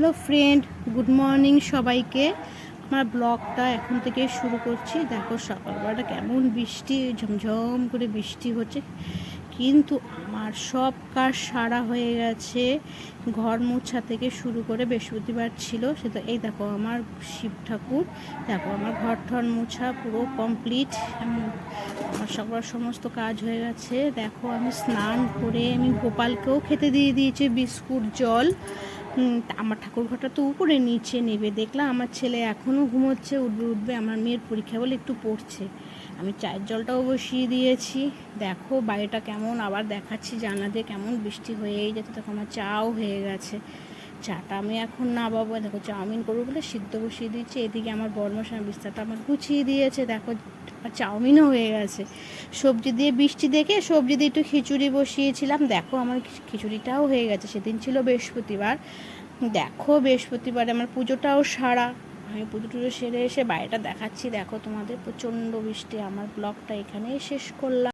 Hello friend, good morning সবাইকে। আমার ব্লগটা এখন থেকে শুরু করছি। দেখো সকালবেলাটা কেমন বৃষ্টি, ঝমঝম করে বৃষ্টি হচ্ছে। কিন্তু আমার সব কাজ সারা হয়ে গেছে। ঘর মোছা থেকে শুরু করে বৃহস্পতিবার ছিল। সেটা এই দেখো আমার শিব ঠাকুর। দেখো আমার ঘর ঠর মোছা পুরো কমপ্লিট আমার সবার সমস্ত কাজ হয়ে গেছে। দেখো আমি স্নান করে আমি গোপালকেও খেতে দিয়ে দিয়েছি বিস্কুট, জল। তা আমার ঠাকুর ঘরটা তো উপরে নিচে নেবে। দেখলাম আমার ছেলে এখনও ঘুমোচ্ছে, উঠবে উঠবে, আমার মেয়ের পরীক্ষা বলে একটু পড়ছে। আমি চায়ের জলটাও বসিয়ে দিয়েছি। দেখো বাড়িটা কেমন, আবার দেখাচ্ছি জানা দিয়ে কেমন বৃষ্টি হয়েই যেতে তখন আমার চাও হয়ে গেছে। চাটা আমি এখন না বাবু দেখো চাউমিন করব বলে সিদ্ধ বসিয়ে দিচ্ছি এদিকে আমার বর্মশার বিস্তারটা আমার গুছিয়ে দিয়েছে, দেখো আর চাউমিনও হয়ে গেছে। সবজি দিয়ে বৃষ্টি দেখে সবজি দিয়ে একটু খিচুড়ি বসিয়েছিলাম, দেখো আমার খিচুড়িটাও হয়ে গেছে, সেদিন ছিল বৃহস্পতিবার। দেখো বৃহস্পতিবার আমার পুজোটাও সারা, আমি পুজো টুজো সেরে এসে বাড়িটা দেখাচ্ছি, দেখো তোমাদের প্রচণ্ড বৃষ্টি, আমার ব্লগটা এখানেই শেষ করলাম।